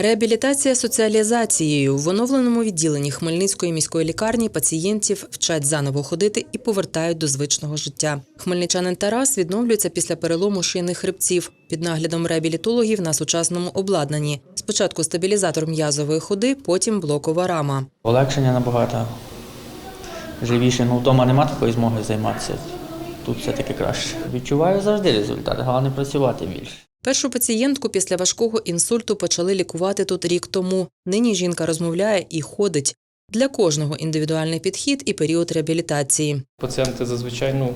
Реабілітація соціалізацією в оновленому відділенні Хмельницької міської лікарні пацієнтів вчать заново ходити і повертають до звичного життя. Хмельничанин Тарас відновлюється після перелому шийних хребців під наглядом реабілітологів на сучасному обладнанні. Спочатку стабілізатор м'язової ходи, потім блокова рама. Полегшення набагато живіше. Ну, вдома нема такої змоги займатися. Тут все-таки краще. Відчуваю завжди результат, головне працювати більше. Першу пацієнтку після важкого інсульту почали лікувати тут рік тому. Нині жінка розмовляє і ходить. Для кожного індивідуальний підхід і період реабілітації. Пацієнти зазвичай ну,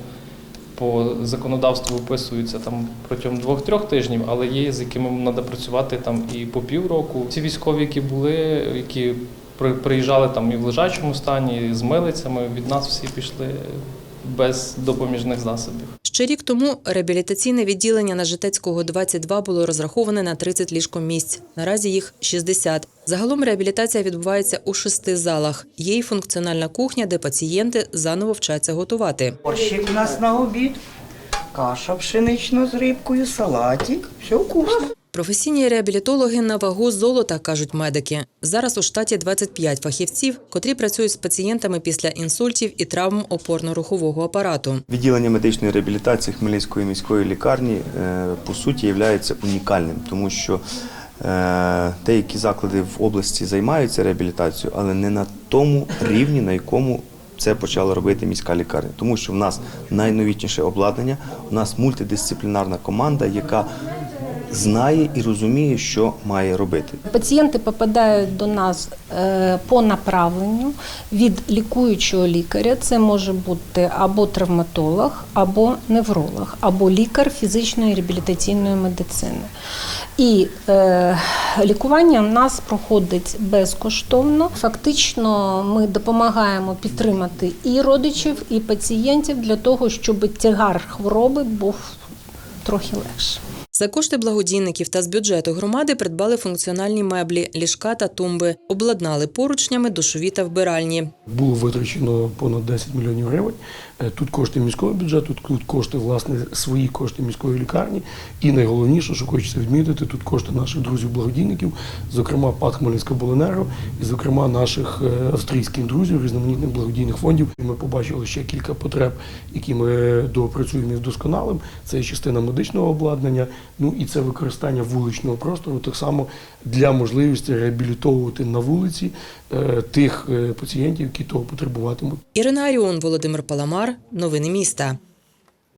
по законодавству виписуються там протягом двох-трьох тижнів, але є, з якими треба працювати там і по півроку. Ці військові, які були, які при- приїжджали там і в лежачому стані, і з милицями, від нас всі пішли без допоміжних засобів. Ще рік тому реабілітаційне відділення на Житецького 22 було розраховане на 30 ліжкомісць. Наразі їх 60. Загалом реабілітація відбувається у шести залах. Є й функціональна кухня, де пацієнти заново вчаться готувати. Борщик у нас на обід, каша пшенична з рибкою, салатик. Все вкусно. Професійні реабілітологи на вагу золота, кажуть медики. Зараз у штаті 25 фахівців, котрі працюють з пацієнтами після інсультів і травм опорно-рухового апарату. Відділення медичної реабілітації Хмельницької міської лікарні е, по суті є унікальним, тому що е, деякі заклади в області займаються реабілітацією, але не на тому рівні, на якому це почала робити міська лікарня. Тому що в нас найновітніше обладнання, у нас мультидисциплінарна команда, яка знає і розуміє, що має робити. Пацієнти попадають до нас е, по направленню від лікуючого лікаря. Це може бути або травматолог, або невролог, або лікар фізичної реабілітаційної медицини. І е, лікування в нас проходить безкоштовно. Фактично, ми допомагаємо підтримати і родичів, і пацієнтів для того, щоб тягар хвороби був трохи легше. За кошти благодійників та з бюджету громади придбали функціональні меблі, ліжка та тумби, обладнали поручнями душові та вбиральні. Було витрачено понад 10 мільйонів гривень. Е, Тут кошти міського бюджету, тут кошти власне свої кошти міської лікарні. І найголовніше, що хочеться відмітити, тут кошти наших друзів-благодійників, зокрема ПАТ Хмельницька Боленерго, і зокрема наших е, австрійських друзів, різноманітних благодійних фондів. Ми побачили ще кілька потреб, які ми доопрацюємо і вдосконалим. Це частина медичного обладнання, ну і це використання вуличного простору, так само для можливості реабілітовувати на вулиці е, тих е, пацієнтів, які того потребуватимуть. Ірина Аріон, Володимир Паламар. Новини міста.